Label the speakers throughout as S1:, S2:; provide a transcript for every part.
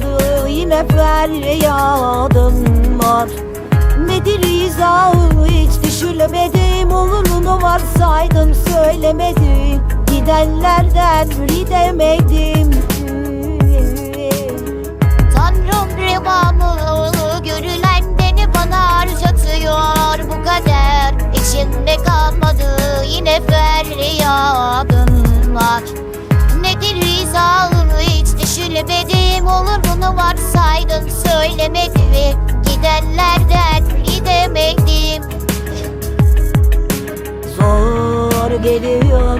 S1: kalmadı yine feryadım var. Nedir izahı hiç düşünemedim Olurunu varsaydım söylemedim Gidenlerden gidemedim
S2: Olur bunu varsaydın söylemedim Gidenlerden gidemedim
S1: Zor geliyor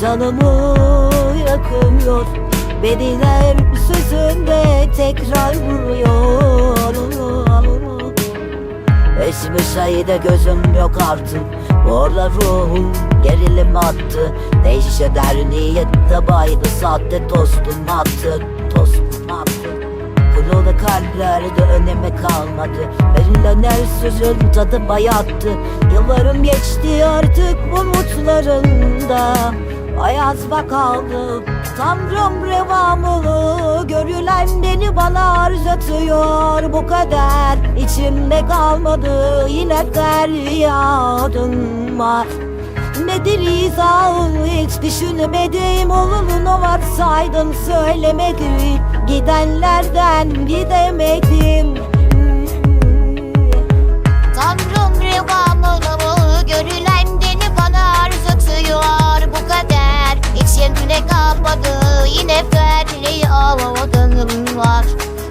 S1: canımı yakıyor. Bediler sözünde tekrar vuruyor. Esmi sayıda gözüm yok artık. Orada ruhum gerilim attı. Değiş eder niyette baydı Sahte tostum attı. Tostum Kalplerde önemi kalmadı. Verilen her sözün tadı bayattı. Yıllarım geçti artık bu mutlarında. Ayazma kaldı Tanrım revamını Görülen beni bana harcatıyor bu kadar İçimde kalmadı yine feryadım var Nedir izahı hiç düşünemedim Olumunu varsaydın söylemedim Gidenlerden gidemedim.
S2: Tanrım revamı görülen beni bana harcatıyor bu kader İçimde kalmadı. Yine feryadım var. Nedir izahı